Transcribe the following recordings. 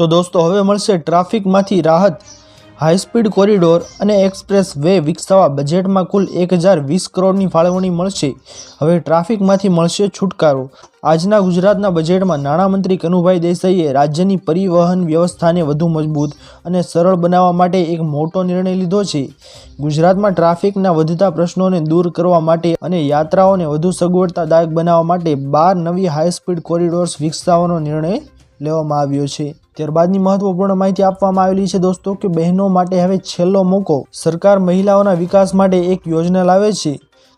તો દોસ્તો, હવે મળશે ટ્રાફિકમાંથી રાહત. હાઈસ્પીડ કોરિડોર અને એક્સપ્રેસ વે વિકસાવવા બજેટમાં કુલ એક હજાર વીસ કરોડની ફાળવણી મળશે. હવે ટ્રાફિકમાંથી મળશે છુટકારો. આજના ગુજરાતના બજેટમાં નાણામંત્રી કનુભાઈ દેસાઈએ રાજ્યની પરિવહન વ્યવસ્થાને વધુ મજબૂત અને સરળ બનાવવા માટે એક મોટો નિર્ણય લીધો છે. ગુજરાતમાં ટ્રાફિકના વધતા પ્રશ્નોને દૂર કરવા માટે અને યાત્રાઓને વધુ સગવડતાદાયક બનાવવા માટે બાર નવી હાઈસ્પીડ કોરિડોર્સ વિકસાવવાનો નિર્ણય લેવામાં આવ્યો છે. ત્યારબાદની મહત્વપૂર્ણ માહિતી આપવામાં આવેલી છે દોસ્તો કે બહેનો માટે હવે છેલ્લો મોકો સરકાર મહિલાઓના વિકાસ માટે એક યોજના લાવે છે.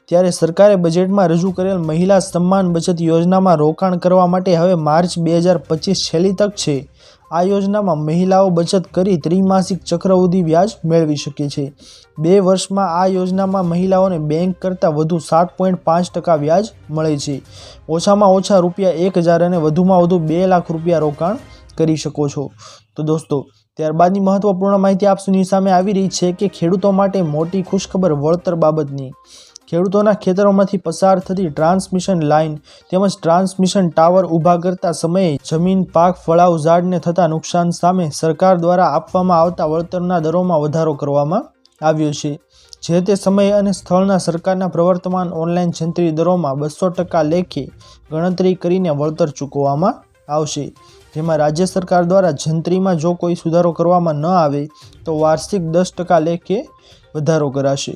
ત્યારે સરકારે બજેટમાં રજૂ કરેલ મહિલા સન્માન બચત યોજનામાં રોકાણ કરવા માટે હવે માર્ચ બે હજાર પચીસ છેલ્લી તક છે. આ યોજનામાં મહિલાઓ બચત કરી ત્રિમાસિક ચક્રવૃદ્ધિ વ્યાજ મેળવી શકે છે. બે વર્ષમાં આ યોજનામાં મહિલાઓને બેંક કરતાં વધુ સાત પોઈન્ટ પાંચ ટકા વ્યાજ મળે છે. ઓછામાં ઓછા રૂપિયા એક હજાર અને વધુમાં વધુ બે લાખ રૂપિયા રોકાણ કરી શકો છો. તો દોસ્તો, ત્યારબાદની મહત્વપૂર્ણ માહિતી આપ સુની સામે આવી રહી છે કે ખેડૂતો માટે મોટી ખુશખબર વળતર બાબતની. ખેડૂતોના ખેતરોમાંથી પસાર થતી ટ્રાન્સમિશન લાઇન તેમજ ટ્રાન્સમિશન ટાવર ઊભા કરતા સમયે જમીન, પાક, ફળાવ, ઝાડને થતા નુકસાન સામે સરકાર દ્વારા આપવામાં આવતા વળતરના દરોમાં વધારો કરવામાં આવ્યો છે. જે તે સમયે અને સ્થળના સરકારના પ્રવર્તમાન ઓનલાઈન જંત્રી દરોમાં બસો ટકા લેખે ગણતરી કરીને વળતર ચૂકવવામાં આવશે. જેમાં રાજ્ય સરકાર દ્વારા જંત્રીમાં જો કોઈ સુધારો કરવામાં ન આવે, તો વાર્ષિક દસ ટકા લેખે વધારો કરાશે.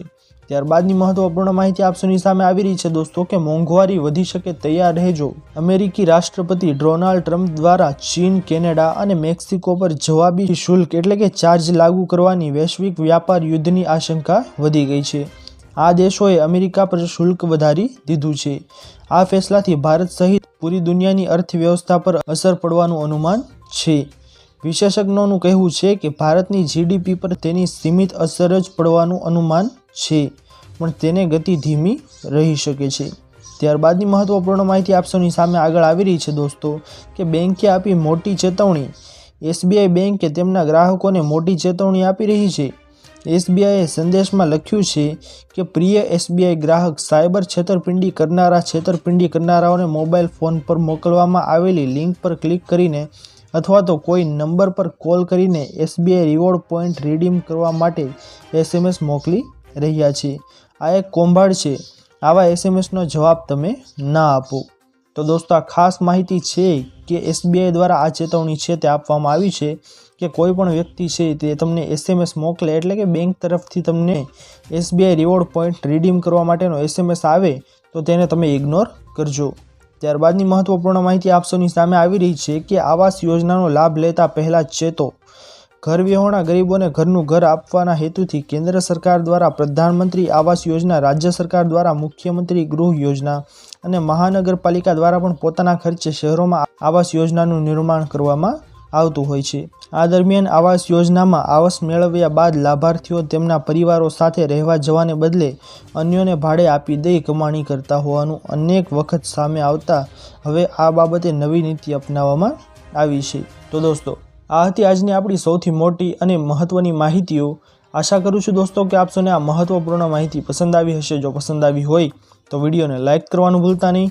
ત્યારબાદની મહત્વપૂર્ણ માહિતી આપસોની સામે આવી રહી છે દોસ્તો કે મોંઘવારી વધી શકે તૈયાર રહેજો. અમેરિકી રાષ્ટ્રપતિ ડોનાલ્ડ ટ્રમ્પ દ્વારા ચીન, કેનેડા અને મેક્સિકો પર જવાબી શુલ્ક એટલે કે ચાર્જ લાગુ કરવાની વૈશ્વિક વ્યાપાર યુદ્ધની આશંકા વધી ગઈ છે. આ દેશોએ અમેરિકા પર શુલ્ક વધારી દીધું છે. આ ફેસલાથી ભારત સહિત પૂરી દુનિયાની અર્થવ્યવસ્થા પર અસર પડવાનું અનુમાન છે. વિશેષજ્ઞોનું કહેવું છે કે ભારતની જીડીપી પર તેની સીમિત અસર જ પડવાનું અનુમાન છે, પણ તેને ગતિ ધીમી રહી શકે છે. ત્યારબાદની મહત્વપૂર્ણ માહિતી આપસોની સામે આગળ આવી રહી છે દોસ્તો, કે બેંકે આપી મોટી ચેતવણી. એસબીઆઈ બેંકે તેમના ગ્રાહકોને મોટી ચેતવણી આપી રહી છે. એસબીઆઈએ સંદેશમાં લખ્યું છે કે પ્રિય એસબીઆઈ ગ્રાહક સાયબર છેતરપિંડી કરનારા છેતરપિંડી કરનારાઓને મોબાઈલ ફોન પર મોકલવામાં આવેલી લિંક પર ક્લિક કરીને અથવા તો કોઈ નંબર પર કોલ કરીને એસબીઆઈ રિવોર્ડ પોઈન્ટ રીડીમ કરવા માટે એસએમએસ મોકલી રહ્યા છે. આ એક કૌભાંડ છે. આવા એસએમએસનો જવાબ તમે ના આપો. તો દોસ્તો, આ ખાસ માહિતી છે કે એસબીઆઈ દ્વારા આ ચેતવણી છે તે આપવામાં આવી છે. કે કોઈ પણ વ્યક્તિ છે તે તમને એસએમએસ મોકલે એટલે કે બેંક તરફથી તમને એસબીઆઈ રિવોર્ડ પોઈન્ટ રીડીમ કરવા માટેનો એસએમએસ આવે, તો તેને તમે ઇગ્નોર કરજો. ત્યારબાદની મહત્વપૂર્ણ માહિતી આપ સામે આવી રહી છે કે આવાસ યોજનાનો લાભ લેતા પહેલાં ચેતો. ઘર વિહોણા ગરીબોને ઘરનું ઘર આપવાના હેતુથી કેન્દ્ર સરકાર દ્વારા પ્રધાનમંત્રી આવાસ યોજના, રાજ્ય સરકાર દ્વારા મુખ્યમંત્રી ગૃહ યોજના અને મહાનગરપાલિકા દ્વારા પણ પોતાના ખર્ચે શહેરોમાં આવાસ યોજનાનું નિર્માણ કરવામાં આવતું હોય છે. આ દરમિયાન આવાસ યોજનામાં આવાસ મેળવ્યા બાદ લાભાર્થીઓ તેમના પરિવારો સાથે રહેવા જવાને બદલે અન્યોને ભાડે આપી દઈ કમાણી કરતા હોવાનું અનેક વખત સામે આવતા હવે આ બાબતે નવી નીતિ અપનાવવામાં આવી છે. તો દોસ્તો, આ હતી આજની આપણી સૌથી મોટી અને મહત્ત્વની માહિતીઓ. આશા કરું છું દોસ્તો કે આપ સૌને આ મહત્ત્વપૂર્ણ માહિતી પસંદ આવી હશે. જો પસંદ આવી હોય તો વિડીયોને લાઇક કરવાનું ભૂલતા નહીં.